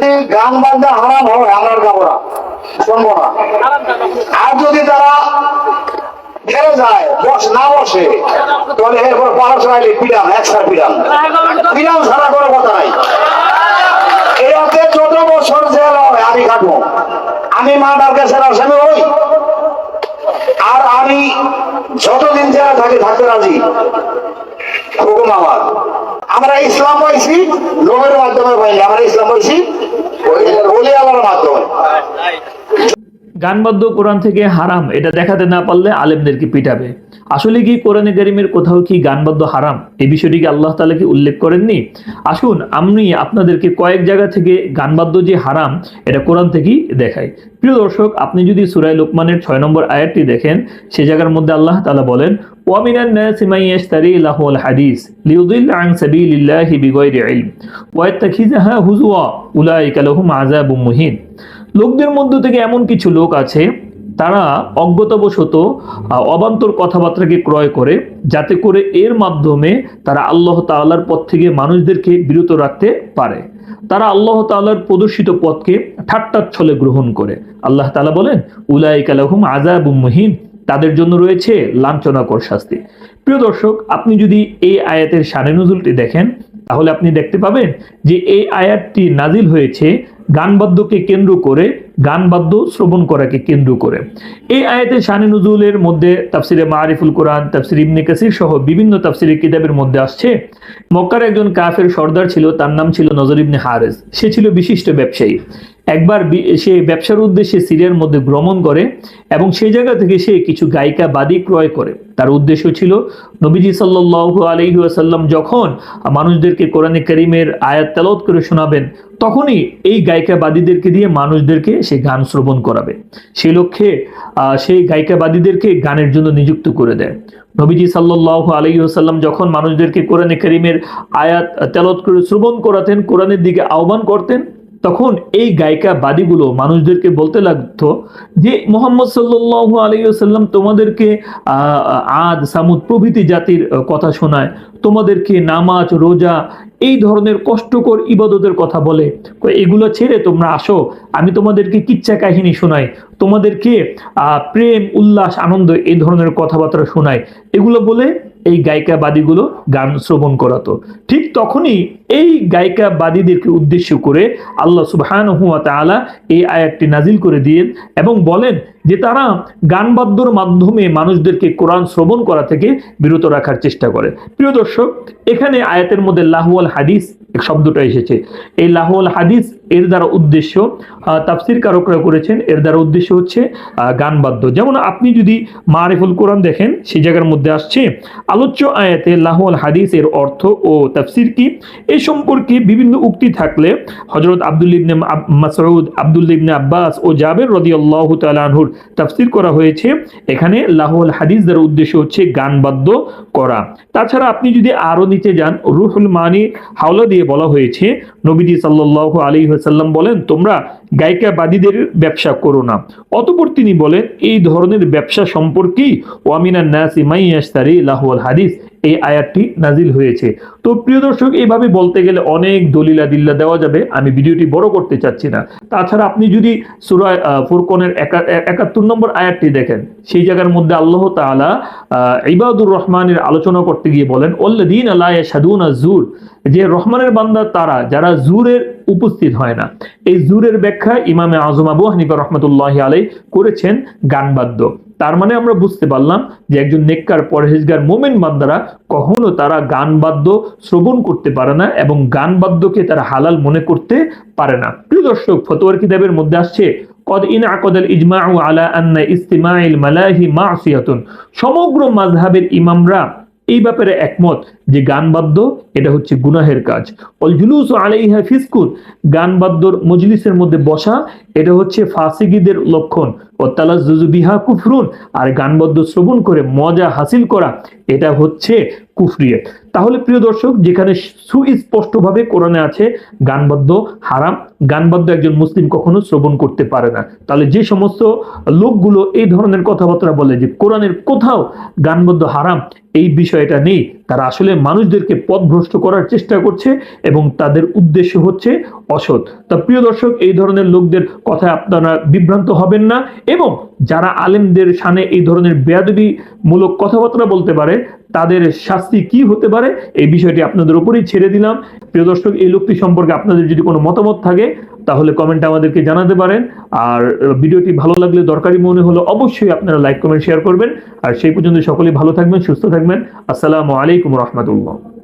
যদি গান বাজনা হারাম হয়, আমরা গাবো না, শুনব না। আর যদি তারা যায়, বস, না বসে, তাহলে এরপর পিডাম একসার কথা নাই। যত বছর জেল হয় আমি খাটবো। আমি মার্ডার কেসের আসামি হই। আর আমি যতদিন যারা থাকে, থাকতে রাজি। হুকুম আমার আমরা ইসলাম পাইছি লোভের মাধ্যমে পাইনি আমরা ইসলাম পাইছি ওলি আল্লাহর মাধ্যমে। গানবাদ্য কোরআন থেকে হারাম, এটা দেখাতে না পারলে আলেমদেরকে পিটাবে। আসলে কি কোরআনে গারিমের কোথাও কি গানবদ্ধ হারাম? এই বিষয়টিকে আল্লাহ তালা কি উল্লেখ করেননি? আসুন আমি আপনাদেরকে কয়েক জায়গা থেকে গানবাদ্য যে হারাম, এটা কোরআন থেকেই দেখাই। প্রিয় দর্শক, আপনি যদি সুরাই লোকমানের ছয় নম্বর আয়াতটি দেখেন, সে জায়গার মধ্যে আল্লাহ তালা বলেন মুহিন। লোকদের মধ্য থেকে এমন কিছু লোক আছে তারা অজ্ঞতাবশত অবান্তর কথাবার্তাকে ক্রয় করে, যাতে করে এর মাধ্যমে তারা আল্লাহ তাআলার পথ থেকে মানুষদেরকে বিরত রাখতে পারে। তারা আল্লাহ তাআলার প্রদর্শিত পথকে ঠাট্টার ছলে গ্রহণ করে। আল্লাহ তালা বলেন, উলাইকা লাহুম আযাবুম মুহিন। তাদের জন্য রয়েছে লাঞ্ছনাকর শাস্তি। প্রিয় দর্শক, আপনি যদি এই আয়াতের সানে নজুলটি দেখেন, তাহলে আপনি দেখতে পাবেন যে এই আয়াতটি নাজিল হয়েছে গানবাদ্যকে কেন্দ্র করে গানবাদ্য শ্রবণ করাকে কেন্দ্র করে। এই আয়াতের শানে নজুলের মধ্যে তাফসিরে মারিফুল কোরআন, তাফসির ইবনে কাসির সহ বিভিন্ন তাফসিরে কিতাবের মধ্যে আসছে। মক্কার একজন কাফের সর্দার ছিল, তার নাম ছিল নজর ইবনে হারেস। সে ছিল বিশিষ্ট ব্যবসায়ী। একবার সে ব্যবসার উদ্দেশ্যে সিরিয়ার মধ্যে ভ্রমণ করে এবং সেই জায়গা থেকে সে কিছু গায়িকা বাদী ক্রয় করে। তার উদ্দেশ্য ছিল, নবীজি সাল্লাল্লাহু আলাইহি ওয়াসাল্লাম যখন মানুষদেরকে কোরআনে করিমের আয়াত তেলাওয়াত করে শোনাবেন তখনই এই গায়িকাবাদীদেরকে দিয়ে মানুষদেরকে সেই গান শ্রবণ করাবে। সেই লক্ষ্যে সেই গায়িকাবাদীদেরকে গানের জন্য নিযুক্ত করে দেয়। নবীজি সাল্লাহ আলহিহাসাল্লাম যখন মানুষদেরকে কোরআনে করিমের আয়াত তেলত করে শ্রবণ করাতেন, কোরআনের দিকে আহ্বান করতেন তখন এই গায়িকা বাদীগুলো মানুষদেরকে বলতে লাগতো যে, মোহাম্মদ সাল্লাল্লাহু আলাইহি ওয়াসাল্লাম তোমাদেরকে আদ, সামুদ প্রভৃতি জাতির কথা শোনায়। তোমাদেরকে নামাজ, রোজা, এই ধরনের কষ্টকর ইবাদতের কথা বলে। এগুলো ছেড়ে তোমরা আসো। আমি তোমাদেরকে কিচ্ছা কাহিনী শোনাই। তোমাদেরকে প্রেম, উল্লাস, আনন্দ এই ধরনের কথাবার্তা শোনাই। এগুলো বলে এই গায়িকাবাদীগুলো গান শ্রবণ করাতো। ঠিক তখনই এই গায়িকা বাদীদেরকে উদ্দেশ্য করে আল্লাহ সুবহান হুয়া তাআলা এই আয়াতটি নাজিল করে দিয়ে এবং বলেন যে তারা গানবাদ্যর মাধ্যমে মানুষদেরকে কোরআন শ্রবণ করা থেকে বিরত রাখার চেষ্টা করে। প্রিয় দর্শক, এখানে আয়াতের মধ্যে লাহুয়াল হাদিস শব্দটা এসেছে। এই লাহুয়াল হাদিস এর দ্বারা উদ্দেশ্য তাফসির কারকরা করেছেন, এর দ্বারা উদ্দেশ্য হচ্ছে গানবাদ্য। যেমন আপনি যদি মারিফুল কোরআন দেখেন, সেই জায়গার মধ্যে আসছে, আলোচ্য আয়াতে লাহুয়াল হাদিস এর অর্থ ও তাফসির কি? এই সম্পর্কে বিভিন্ন উক্তি থাকলে হজরত আব্দুল ইবনে মাসউদ, আব্দুল ইবনে আব্বাস ও জাবের রাদিয়াল্লাহু তাআলা আনহুর তাফসির করা হয়েছে। এখানে লাহুল হাদিস দ্বারা উদ্দেশ্য হচ্ছে গানবাদ্য করা। তাছাড়া আপনি যদি আরও নিচে যান, রুহুল মানি হাওলা দিয়ে বলা হয়েছে, নবীজি সাল্লাল্লাহু আলাইহি ওয়াসাল্লাম বলেন, তোমরা গায়িকাবাদীদের ব্যবসা করো না। অতঃপর তিনি বলেন, এই ধরনের ব্যবসা সম্পর্কেই ওয়ামিনা নাসি মাইয়াশতারি লাহুল হাদিস। এই আয়াতটি নাজিল হয়েছে। তো প্রিয় দর্শক, এইভাবে বলতে গেলে অনেক দলিলা দিল্লা দেওয়া যাবে, আমি ভিডিওটি বড় করতে চাচ্ছি না। তাছাড়া আপনি যদি সুরায় ফুরকনের একাত্তর নম্বর আয়াতটি দেখেন, সেই জায়গার মধ্যে আল্লাহ তালা ইবাদুর রহমানের আলোচনা করতে গিয়ে বলেন ওল্লাদিন আল্লাহ সাদুন জুর যে রহমানের বান্দা তারা, যারা জুরের উপস্থিত হয় না। এই জুরের ব্যাখ্যা ইমামে আজম আবু হানিফা রহমতুল্লাহ আলাই করেছেন গানবাদ্য। তার মানে আমরা বুঝতে পারলাম যে একজন নেককার, পরহেজগার, মোমেন বান্দারা কখনো তারা গান বাদ্য শ্রবণ করতে পারে না এবং গান বাদ্যকে তারা হালাল মনে করতে পারে না। প্রিয় দর্শক, ফতোয়ার কিতাবের মধ্যে আসছে, কদ ইন ইজমা আলা মালাহি সমগ্র মাঝহাবের ইমামরা এই ব্যাপারে একমত যে গান বাদ্য এটা হচ্ছে গুনাহের কাজ। অল জুলুস আলাইহা ফিসকুন গান বাদ্যর মজলিসের মধ্যে বসা এটা হচ্ছে ফাসিগিদের লক্ষণ। ও তালাজুজু বিহা কুফরুন, আর গানবদ্ধ শ্রবণ করে মজা হাসিল করা এটা হচ্ছে কুফরিয়ে তাহলে প্রিয় দর্শক, যেখানে সুস্পষ্টভাবে কোরআনে আছে, গানবদ্ধ হারাম, গানবদ্ধ একজন মুসলিম কখনো শ্রবণ করতে পারে না। তাহলে যে সমস্ত লোকগুলো এই ধরনের কথাবার্তা বলে যে কোরআনের কোথাও গানবদ্ধ হারাম, এই বিষয়টা নেই। তারা আসলে মানুষদেরকে পথভ্রষ্ট করার চেষ্টা করছে এবং তাদের উদ্দেশ্য হচ্ছে অসৎ। তা প্রিয় দর্শক, এই ধরনের লোকদের কথায় আপনারা বিভ্রান্ত হবেন না এবং যারা আলেমদের সানে এই ধরনের বেয়াদবি মূলক কথাবার্তা বলতে পারে, তাদের শাস্তি কি হতে পারে? এই বিষয়টি আপনাদের উপরেই ছেড়ে দিলাম। প্রিয় দর্শক, এই লোকটি সম্পর্কে আপনাদের যদি কোনো মতামত থাকে, তাহলে কমেন্টে আমাদেরকে জানাতে পারেন। আর ভিডিওটি ভালো লাগলে দরকারি মনে হলো অবশ্যই আপনারা লাইক কমেন্ট শেয়ার করবেন। আর সেই পর্যন্ত সকলেই ভালো থাকবেন, সুস্থ থাকবেন। আসসালামু আলাইকুম রহমতুল্লাহ।